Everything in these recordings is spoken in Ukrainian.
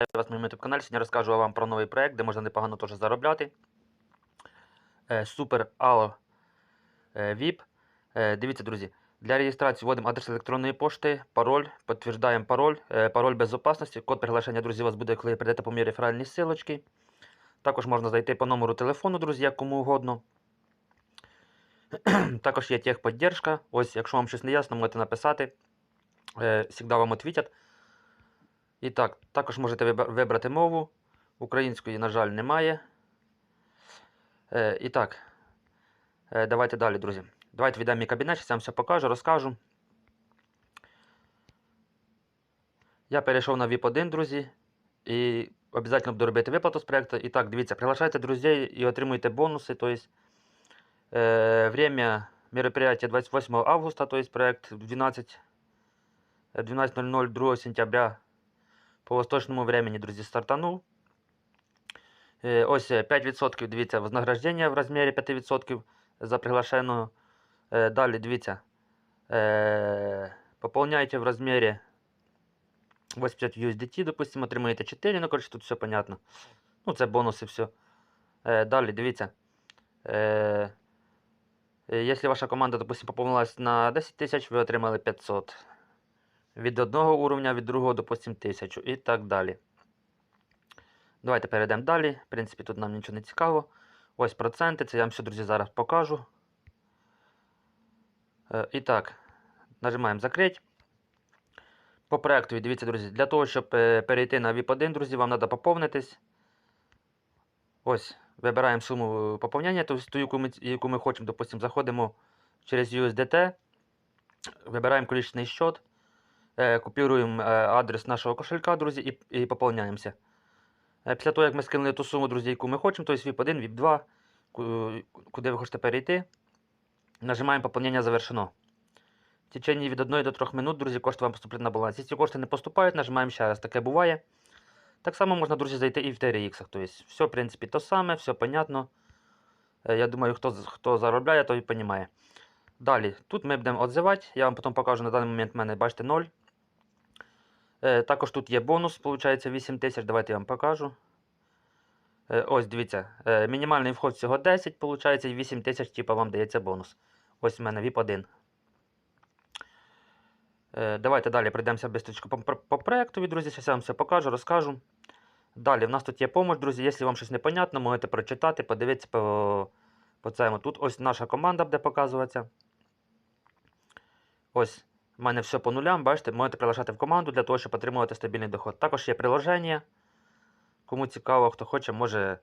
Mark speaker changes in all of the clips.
Speaker 1: вас на моєму YouTube каналі. Сьогодні розкажу вам про новий проект, де можна непогано теж заробляти. Е, Super Allo е, VIP. Е, Дивіться, друзі, для реєстрації вводимо адрес електронної пошти, пароль, підтверджуємо пароль, пароль безопасності, код приглашення, друзі, у вас буде, коли прийдете по мій реферальній силочки. Також можна зайти по номеру телефону, друзі, кому угодно. Також є техподдержка. Ось, якщо вам щось не ясно, можете написати. Всегда вам відповідять. І так, також можете вибрати мову. Української, на жаль, немає. Е, і так, е, давайте далі, друзі. Давайте віддамо мій кабінет, я вам все покажу, розкажу. Я перейшов на VIP1, друзі. І обов'язково буду робити виплату з проєкту. І так, дивіться, приглашайте друзей і отримуйте бонуси. Тобто, е, время мероприятия 28 августа, то есть проект в 12 э, 12.00 2 сентября по восточному времени, друзі, стартанув. Е, Ось е, 5%, дивіться, вознаграждення в розмірі 5% за приглашеного. Е, Далі, дивіться, е, пополняйте в розмірі 80 USDT, допустим, отримаєте 4, ну, коротше, тут все понятно. Ну, це бонуси, все. Е, Далі, дивіться. Е, Е, Якщо ваша команда, допустим, поповнилась на 10 тисяч, ви отримали 500. Від одного уровня, від другого, допустим, 1000 і так далі. Давайте перейдемо далі. В принципі, тут нам нічого не цікаво. Ось проценти, це я вам все, друзі, зараз покажу. Е, І так, нажимаємо закрити. По проекту, дивіться, друзі, для того, щоб е, перейти на VIP1, друзі, вам треба поповнитись. Ось, вибираємо суму поповнення, ту, яку, ми, яку ми хочемо, допустимо, заходимо через USDT, вибираємо количественний счет, е, копіруємо е, адрес нашого кошелька, друзі, і, і поповняємося. Е, після того, як ми скинули ту суму, друзі, яку ми хочемо, тобто VIP1, VIP2, куди ви хочете перейти, нажимаємо поповнення завершено. В течение від 1 до 3 минут, друзі, кошти вам поступлять на баланс. Якщо кошти не поступають, нажимаємо ще раз. Таке буває. Так само можна, друзі, зайти і в TRX. Тобто, все, в принципі, то саме, все понятно. Е, Я думаю, хто, хто заробляє, той розуміє. Далі, тут ми будемо відзивати. Я вам потім покажу на даний момент в мене, бачите, 0. Е, Також тут є бонус, виходить 8 тисяч. Давайте я вам покажу. Е, Ось, дивіться, е, мінімальний вход всього 10, виходить, і 8 тисяч, типу, вам дається бонус. Ось в мене VIP 1. Е, Давайте далі пройдемося швидко по, по друзі. Зараз я вам все покажу, розкажу. Далі, в нас тут є помощь, друзі. Якщо вам щось непонятно, можете прочитати, подивитися по, по цьому. Тут ось наша команда буде показуватися. Ось, в мене все по нулям, бачите, можете приглашати в команду для того, щоб отримувати стабільний доход. Також є приложення. Кому цікаво, хто хоче, може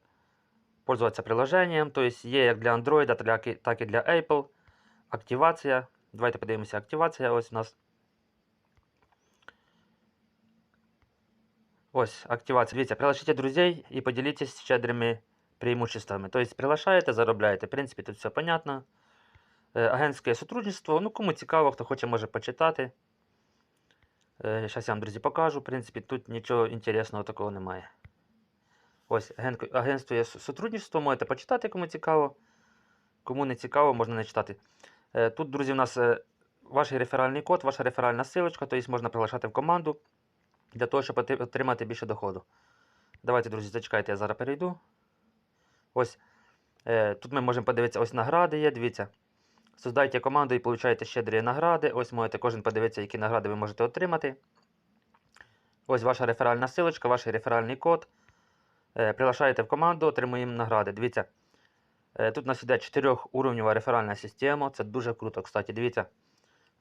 Speaker 1: пользуватися приложенням. Тобто є як для Android, так і- для Apple. Активація. Давайте подивимося, активація ось у нас. Ось, активація. Дивіться, приглашайте друзей і поділитесь щедрими преимуществами. Тобто приглашаєте, заробляєте. В принципі, тут все понятно. Е, Агентське сотрудничество. Ну, кому цікаво, хто хоче, може почитати. Зараз я вам, друзі, покажу. В принципі, тут нічого інтересного такого немає. Ось, агентство є с- сотрудничество, можете почитати, кому цікаво. Кому не цікаво, можна не читати. Е, Тут, друзі, у нас е, ваш реферальний код, ваша реферальна силочка, тобто можна приглашати в команду для того, щоб отримати більше доходу. Давайте, друзі, зачекайте, я зараз перейду. Ось. Е, тут ми можемо подивитися, ось награди є, дивіться. Создайте команду і получаєте щедрі награди. Ось можете кожен подивитися, які награди ви можете отримати. Ось ваша реферальна силочка, ваш реферальний код. Е, приглашаєте в команду, отримуємо награди. Дивіться. Е, тут у нас іде 4-уровнева реферальна система. Це дуже круто, кстати. Дивіться.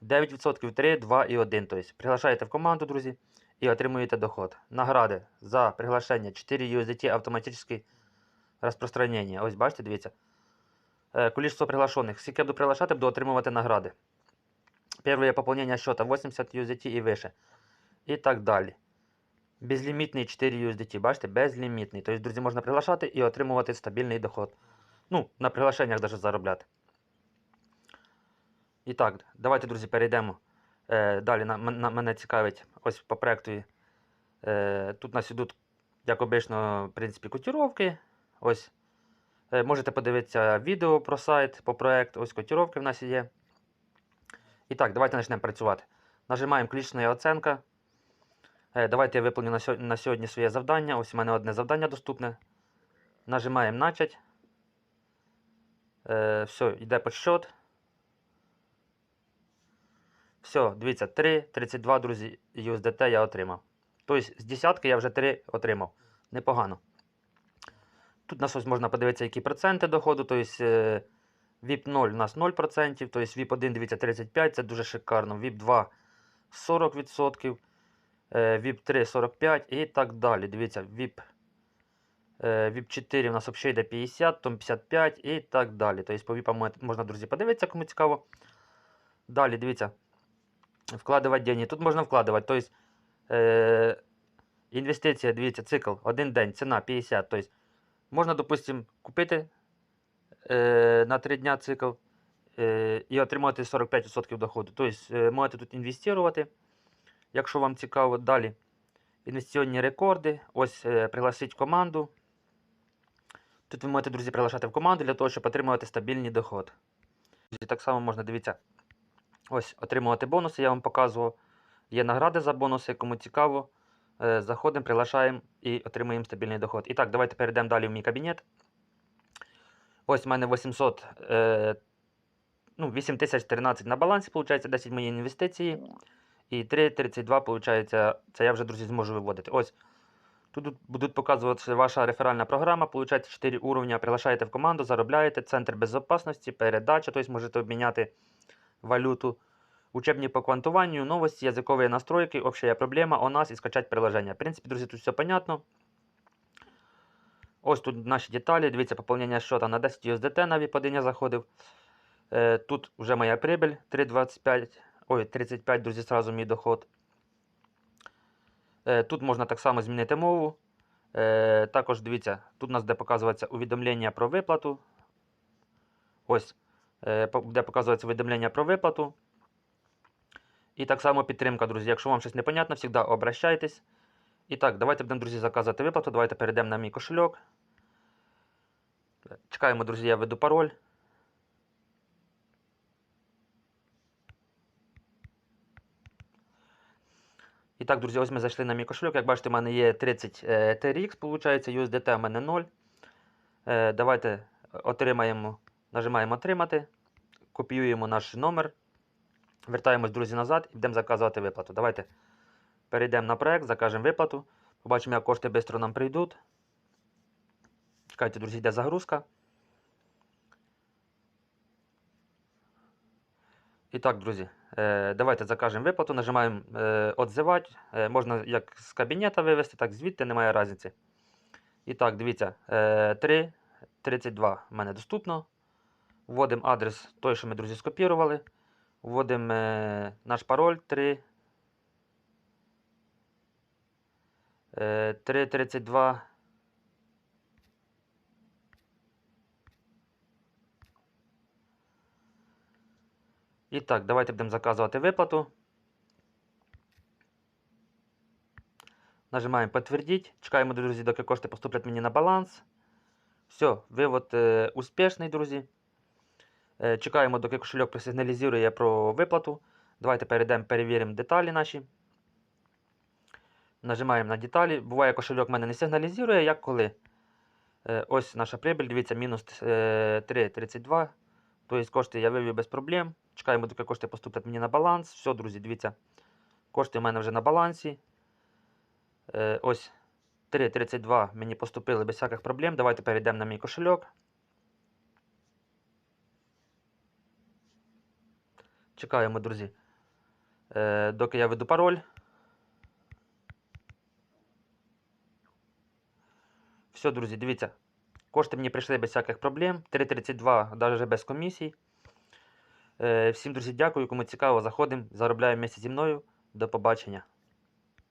Speaker 1: 9% 3, 2 і 1. Тобто приглашаєте в команду, друзі, і отримуєте доход. Награди за приглашення 4 USDT автоматичне розпространення. Ось бачите, дивіться. Е, Количество приглашених. Скільки я буду приглашати, буду отримувати награди. Перше поповнення счета 80 USDT і вище. І так далі. Безлімітний 4 USDT. Бачите, безлімітний. Тобто, друзі, можна приглашати і отримувати стабільний доход. Ну, на приглашеннях навіть заробляти. І так, давайте, друзі, перейдемо. Е, далі на, на, мене цікавить ось по проекту. Е, тут у нас ідуть, як обично, в принципі, котировки. Ось. Е, можете подивитися відео про сайт, по проекту. Ось котировки в нас є. І так, давайте почнемо працювати. Нажимаємо клічна оценка. Е, Давайте я виповню на сьогодні, своє завдання. Ось у мене одне завдання доступне. Нажимаємо начать. Е, все, йде подсчет. Все, дивіться, 3, 32, друзі, USDT я отримав. Тобто з десятки я вже 3 отримав. Непогано. Тут на ось можна подивитися, які проценти доходу. Тобто VIP 0 у нас 0%, тобто VIP 1, дивіться, 35, це дуже шикарно. VIP 2 40%, е, VIP 3 45 і так далі. Дивіться, VIP, е, VIP 4 у нас взагалі йде 50, там 55 і так далі. Тобто по VIP можна, друзі, подивитися, кому цікаво. Далі, дивіться, вкладувати деньги. Тут можна вкладувати. Тобто, інвестиція, дивіться, цикл, один день, ціна 50. Тобто, можна, допустимо, купити е, на 3 дня цикл е, і отримати 45% доходу. Тобто, е, можете тут інвестувати, якщо вам цікаво. Далі інвестиційні рекорди. Ось е, пригласіть команду. Тут ви можете, друзі, приглашати в команду для того, щоб отримувати стабільний доход. Друзі, Так само можна дивіться. Ось, отримувати бонуси, я вам показував. Є награди за бонуси, кому цікаво. Е, Заходимо, приглашаємо і отримуємо стабільний доход. І так, давайте перейдемо далі в мій кабінет. Ось у мене 800, е, ну, 8013 на балансі, виходить, 10 мої інвестиції. І 3,32, виходить, це я вже, друзі, зможу виводити. Ось. Тут будуть показувати ваша реферальна програма, виходить 4 уровня. Приглашаєте в команду, заробляєте, центр безпечності, передача, тобто можете обміняти валюту. Учебні по квантуванню, новості, язикові настройки, общая проблема, о нас і скачати приложення. В принципі, друзі, тут все понятно. Ось тут наші деталі. Дивіться, поповнення счета на 10 USDT на VIP1 я заходив. Е, тут вже моя прибыль 3,25. Ой, 35, друзі, зразу мій доход. Е, тут можна так само змінити мову. Е, також дивіться, тут у нас де показується увідомлення про виплату. Ось, де показується увідомлення про виплату. І так само підтримка, друзі. Якщо вам щось непонятно, завжди обращайтесь. І так, давайте будемо, друзі, заказувати виплату. Давайте перейдемо на мій кошельок. Чекаємо, друзі, я введу пароль. І так, друзі, ось ми зайшли на мій кошельок. Як бачите, у мене є 30 е, TRX, виходить, USDT у мене 0. Е, Давайте отримаємо, нажимаємо отримати, копіюємо наш номер, вертаємось, друзі, назад і будемо заказувати виплату. Давайте перейдемо на проект, закажемо виплату. Побачимо, як кошти швидко нам прийдуть. Чекайте, друзі, йде загрузка. І так, друзі, е, давайте закажемо виплату, нажимаємо е, «Отзивати». Е, можна як з кабінета вивести, так звідти, немає різниці. І так, дивіться, е, 3.32 в мене доступно. Вводимо адрес той, що ми, друзі, скопірували. Вводимо е, наш пароль 3. Е, 3.32. І так, давайте будемо заказувати виплату. Нажимаємо підтвердіть. Чекаємо, друзі, доки кошти поступлять мені на баланс. Все, вивод е, успішний, друзі. Е, чекаємо, доки кошельок просигналізує про виплату. Давайте перейдемо, перевіримо деталі наші. Нажимаємо на деталі. Буває, кошельок в мене не сигналізує, як коли. Е, ось наша прибіль, дивіться, мінус е, 3,32. Тобто кошти я вивів без проблем. Чекаємо, доки кошти поступлять мені на баланс. Все, друзі, дивіться. Кошти в мене вже на балансі. Е, ось 3,32 мені поступили без всяких проблем. Давайте перейдемо на мій кошельок. Чекаємо, друзі. Е, доки я веду пароль. Все, друзі, дивіться. Кошти мені прийшли без всяких проблем. 3,32 навіть без комісій. Е, всім, друзі, дякую. Кому цікаво, заходимо, заробляємо місяць зі мною. До побачення.